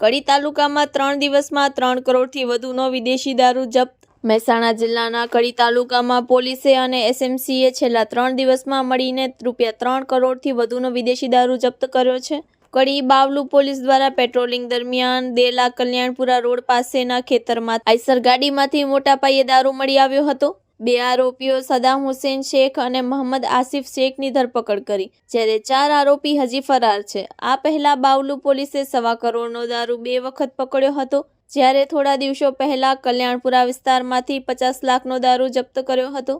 કડી તાલુકામાં ત્રણ દિવસમાં ત્રણ કરોડથી વધુનો વિદેશી દારૂ જપ્ત. મહેસાણા જિલ્લાના કડી તાલુકામાં પોલીસે અને એસએમસીએ છેલ્લા ત્રણ દિવસમાં મળીને રૂપિયા ત્રણ કરોડથી વધુનો વિદેશી દારૂ જપ્ત કર્યો છે. કડી બાવલુ પોલીસ દ્વારા પેટ્રોલિંગ દરમિયાન દેલા કલ્યાણપુરા રોડ પાસેના ખેતરમાં આઈસર ગાડીમાંથી મોટા પાયે દારૂ મળી આવ્યો હતો. બે આરોપીઓ સદામ હુસેન શેખ અને મોહમ્મદ આસિફ શેખની ધરપકડ કરી, જ્યારે ચાર આરોપી હજી ફરાર છે. આ પહેલા બાવલુ પોલીસે સવા કરોડનો દારૂ બે વખત પકડ્યો હતો, જ્યારે થોડા દિવસો પહેલા કલ્યાણપુરા વિસ્તારમાંથી પચાસ લાખનો દારૂ જપ્ત કર્યો હતો.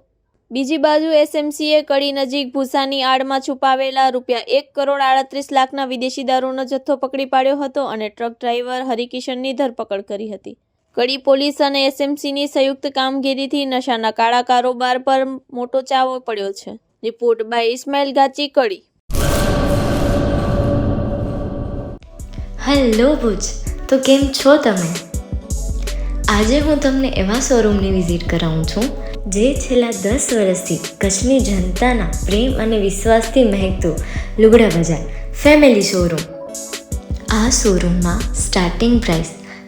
બીજી બાજુ એસએમસીએ કડી નજીક ભૂસાની આડમાં છુપાવેલા રૂપિયા એક કરોડ આડત્રીસ લાખના વિદેશી દારૂનો જથ્થો પકડી પાડ્યો હતો અને ટ્રક ડ્રાઈવર હરિકિશનની ધરપકડ કરી હતી. કડી પોલીસ અને એસએમસીની સંયુક્ત કામગીરીથી નશાના કાળા કારોબાર પર મોટો ચાવો પડ્યો છે. Report by Ismail Gachi, Kadi. Hello Bhuj, તો કેમ છો તમે? આજે હું તમને એવા શોરૂમની વિઝિટ કરાવું છું, જે છેલ્લા દસ વર્ષથી કચ્છની જનતાના પ્રેમ અને વિશ્વાસથી મહેકતું લુગડા બજાર, ફેમિલી શોરૂમ. આ શોરૂમમાં સ્ટાર્ટિંગ પ્રાઇસ